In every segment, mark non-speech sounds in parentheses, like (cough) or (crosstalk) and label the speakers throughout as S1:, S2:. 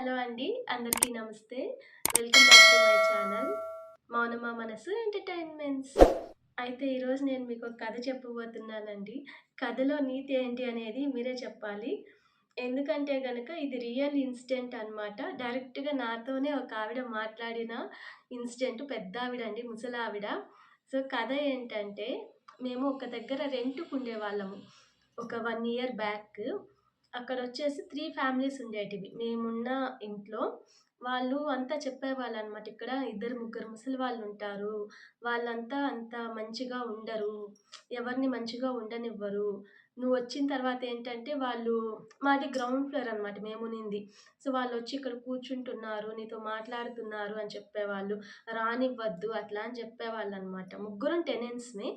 S1: Hello అండి అందరికీ నమస్తే. Welcome back to my channel. Mounama Manasu entertainments. అయితే ఈరోజు నేను మీకు ఒక కథ చెప్పబోతున్నానండి. కథలో నీతి ఏంటి అనేది మీరే చెప్పాలి. ఎందుకంటే కనుక ఇది రియల్ ఇన్సిడెంట్ అనమాట డైరెక్ట్గా నాతోనే ఒక ఆవిడ మాట్లాడిన ఇన్సిడెంట్ పెద్ద ఆవిడ అండి ముసలావిడ సో కథ ఏంటంటే మేము ఒక దగ్గర రెంట్కు ఉండేవాళ్ళము. ఒక వన్ ఇయర్ బ్యాక్. అక్కడ వచ్చేసి త్రీ ఫ్యామిలీస్ ఉండేటివి. మేమున్న ఇంట్లో వాళ్ళు అంతా చెప్పేవాళ్ళు అనమాట ఇక్కడ ఇద్దరు ముగ్గురు ముసలి వాళ్ళు ఉంటారు వాళ్ళంతా అంత మంచిగా ఉండరు. ఎవరిని మంచిగా ఉండనివ్వరు. నువ్వు వచ్చిన తర్వాత ఏంటంటే వాళ్ళు మాది గ్రౌండ్ ఫ్లోర్ అనమాట మేము నింది. సో వాళ్ళు వచ్చి ఇక్కడ కూర్చుంటున్నారు నీతో మాట్లాడుతున్నారు అని చెప్పేవాళ్ళు. రానివ్వద్దు అట్లా అని చెప్పేవాళ్ళు అనమాట ముగ్గురు టెనెన్స్ని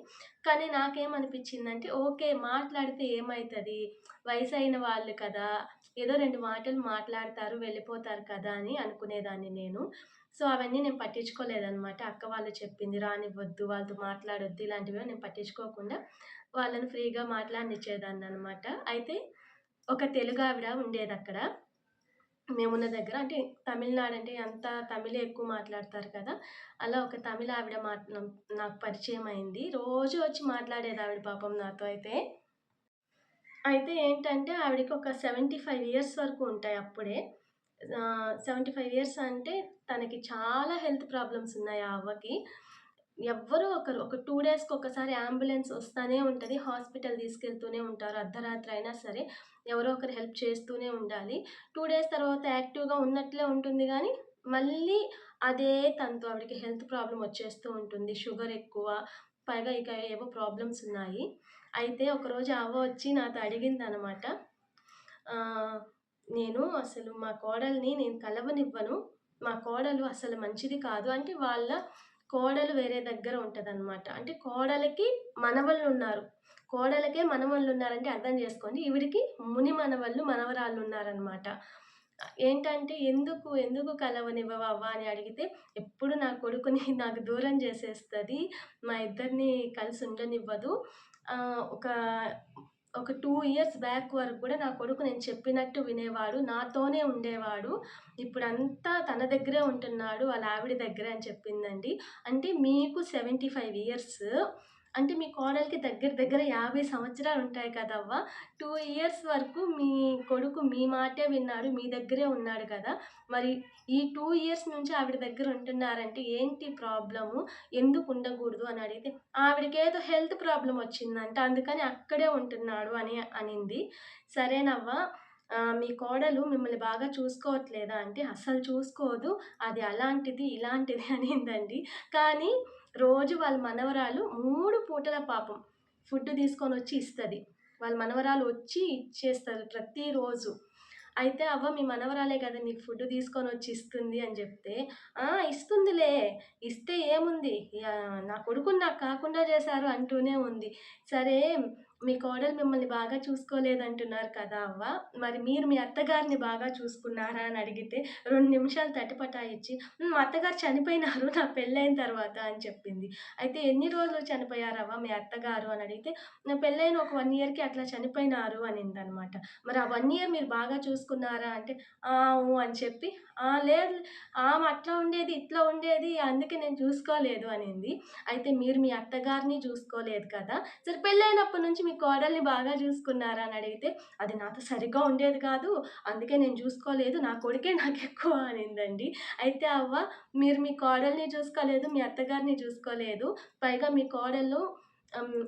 S1: కానీ నాకేమనిపించిందంటే ఓకే మాట్లాడితే ఏమవుతుంది వయసు అయిన వాళ్ళు కదా ఏదో రెండు మాటలు మాట్లాడతారు వెళ్ళిపోతారు కదా అని అనుకునేదాన్ని నేను. సో అవన్నీ నేను పట్టించుకోలేదనమాట అక్క వాళ్ళు చెప్పింది రానివ్వద్దు వాళ్ళతో మాట్లాడొద్దు ఇలాంటివి నేను పట్టించుకోకుండా వాళ్ళని ఫ్రీగా మాట్లాడినిచ్చేదాన్ని అనమాట అయితే ఒక తెలుగు ఆవిడ ఉండేది అక్కడ. మేమున్న దగ్గర అంటే తమిళనాడు అంటే అంతా తమిళే ఎక్కువ మాట్లాడతారు కదా. అలా ఒక తమిళ ఆవిడ మాట్లా నాకు పరిచయం అయింది. రోజు వచ్చి మాట్లాడేది ఆవిడ పాపం నాతో అయితే. అయితే ఏంటంటే ఆవిడకి ఒక సెవెంటీ ఫైవ్ ఇయర్స్ వరకు ఉంటాయి అప్పుడే. సెవెంటీ ఫైవ్ ఇయర్స్ అంటే తనకి చాలా హెల్త్ ప్రాబ్లమ్స్ ఉన్నాయి ఆ అవ్వకి. ఎవ్వరూ ఒకరు ఒక టూ డేస్కి ఒకసారి అంబులెన్స్ వస్తూనే ఉంటుంది హాస్పిటల్ తీసుకెళ్తూనే ఉంటారు. అర్ధరాత్రి అయినా సరే ఎవరో ఒకరు హెల్ప్ చేస్తూనే ఉండాలి. టూ డేస్ తర్వాత యాక్టివ్గా ఉన్నట్లే ఉంటుంది కానీ మళ్ళీ అదే తనతో ఆవిడకి హెల్త్ ప్రాబ్లం వచ్చేస్తూ ఉంటుంది. షుగర్ ఎక్కువ పైగా ఇక ఏవో ప్రాబ్లమ్స్ ఉన్నాయి. అయితే ఒకరోజు అవ్వ వచ్చి నాతో అడిగింది అనమాట నేను అసలు మా కోడల్ని నేను కలవనివ్వను. మా కోడలు అసలు మంచిది కాదు. అంటే వాళ్ళ కోడలు వేరే దగ్గర ఉంటుందన్నమాట. అంటే కోడలకి మనవళ్ళు ఉన్నారు. కోడలకే మనవళ్ళు ఉన్నారంటే అర్థం చేసుకోండి. ఈవిడికి ముని మనవళ్ళు మనవరాళ్ళు ఉన్నారనమాట ఏంటంటే ఎందుకు ఎందుకు కలవనివ్వవా అవ్వ అని అడిగితే ఎప్పుడు నా కొడుకుని (laughs) నాకు దూరం చేసేస్తుంది. మా ఇద్దరిని కలిసి ఉండనివ్వదు. ఒక ఒక టూ ఇయర్స్ బ్యాక్ వరకు కూడా నా కొడుకు నేను చెప్పినట్టు వినేవాడు నాతోనే ఉండేవాడు. ఇప్పుడంతా తన దగ్గరే ఉంటున్నాడు వాళ్ళ ఆవిడ దగ్గర అని చెప్పిందండి. అంటే మీకు సెవెంటీ ఫైవ్ ఇయర్స్ అంటే మీ కోడలికి దగ్గర దగ్గర యాభై సంవత్సరాలు ఉంటాయి కదవ్వ? టూ ఇయర్స్ వరకు మీ కొడుకు మీ మాటే విన్నాడు మీ దగ్గరే ఉన్నాడు కదా. మరి ఈ టూ ఇయర్స్ నుంచి ఆవిడ దగ్గర ఉంటున్నారంటే ఏంటి ప్రాబ్లము? ఎందుకు ఉండకూడదు అని అడిగితే ఆవిడకి ఏదో హెల్త్ ప్రాబ్లం వచ్చిందంట అందుకని అక్కడే ఉంటున్నాడు అని అనింది. సరేనవ్వ మీ కోడలు మిమ్మల్ని బాగా చూసుకోవట్లేదా? అంటే అస్సలు చూసుకోదు అది అలాంటిది ఇలాంటిది అనిందండి. కానీ రోజు వాళ్ళ మనవరాలు మూడు పూటల పాపం ఫుడ్ తీసుకొని వచ్చి ఇస్తుంది. వాళ్ళ మనవరాలు వచ్చి ఇచ్చేస్తారు ప్రతిరోజు. అయితే అవ్వ మీ మనవరాలే కదా నీకు ఫుడ్ తీసుకొని వచ్చి ఇస్తుంది అని చెప్తే ఇస్తుందిలే. ఇస్తే ఏముంది? నా కొడుకుని నాకు కాకుండా చేశారు అంటూనే ఉంది. సరే మీ కోడలు మిమ్మల్ని బాగా చూసుకోలేదంటున్నారు కదా అవ్వ. మరి మీరు మీ అత్తగారిని బాగా చూసుకున్నారా అని అడిగితే రెండు నిమిషాలు తటిపటాయిచ్చి మా అత్తగారు చనిపోయినారు నా పెళ్ళైన తర్వాత అని చెప్పింది. అయితే ఎన్ని రోజులు చనిపోయారవ్వ మీ అత్తగారు అని అడిగితే నా పెళ్ళైన ఒక వన్ ఇయర్కి అట్లా చనిపోయినారు అనింది అనమాట మరి ఆ వన్ ఇయర్ మీరు బాగా చూసుకున్నారా అంటే అని చెప్పి లేదు ఆమె అట్లా ఉండేది ఇట్లా ఉండేది అందుకే నేను చూసుకోలేదు అనింది. అయితే మీరు మీ అత్తగారిని చూసుకోలేదు కదా. సరే పెళ్ళైనప్పటి నుంచి మీ మీ కోడల్ని బాగా చూసుకున్నారా అని అడిగితే అది నాతో సరిగ్గా ఉండేది కాదు అందుకే నేను చూసుకోలేదు నా కొడుకే నాకు ఎక్కువ అనిందండి. అయితే అవ్వ మీరు మీ కోడల్ని చూసుకోలేదు మీ అత్తగారిని చూసుకోలేదు పైగా మీ కోడలు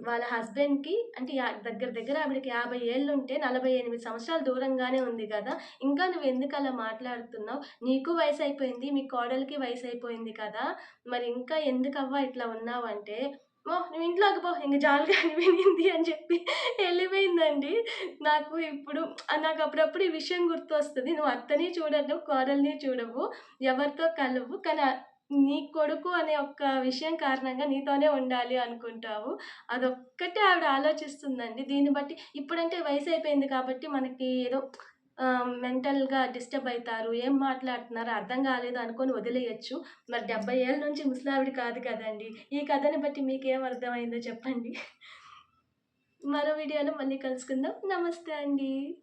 S1: వాళ్ళ హస్బెండ్కి అంటే దగ్గర దగ్గర ఆవిడకి యాభై ఏళ్ళు ఉంటే నలభై ఎనిమిది సంవత్సరాలు దూరంగానే ఉంది కదా ఇంకా నువ్వు ఎందుకు అలా మాట్లాడుతున్నావు? నీకు వయసు అయిపోయింది మీ కోడలికి వయసు అయిపోయింది కదా మరి ఇంకా ఎందుకవ్వా ఇట్లా ఉన్నావు అంటే ఓ నువ్వు ఇంట్లోకి పో ఇంక జాలుగా వినింది అని చెప్పి వెళ్ళిపోయిందండి. నాకు ఇప్పుడు నాకు అప్పుడప్పుడు ఈ విషయం గుర్తొస్తుంది. నువ్వు అత్తని చూడవు కోడల్ని చూడవు ఎవరితో కలవు కానీ నీ కొడుకు అనే ఒక్క విషయం కారణంగా నీతోనే ఉండాలి అనుకుంటావు. అదొక్కటే ఆవిడ ఆలోచిస్తుందండి. దీన్ని బట్టి ఇప్పుడంటే వయసు అయిపోయింది కాబట్టి మనకి ఏదో మెంటల్గా డిస్టర్బ్ అవుతారు ఏం మాట్లాడుతున్నారు అర్థం కాలేదు అనుకొని వదిలేయచ్చు. మరి డెబ్బై ఏళ్ళ నుంచి ముసలావిడి కాదు కదండి. ఈ కథని బట్టి మీకేం అర్థమైందో చెప్పండి. మరో వీడియోలో మళ్ళీ కలుసుకుందాం. నమస్తే అండి.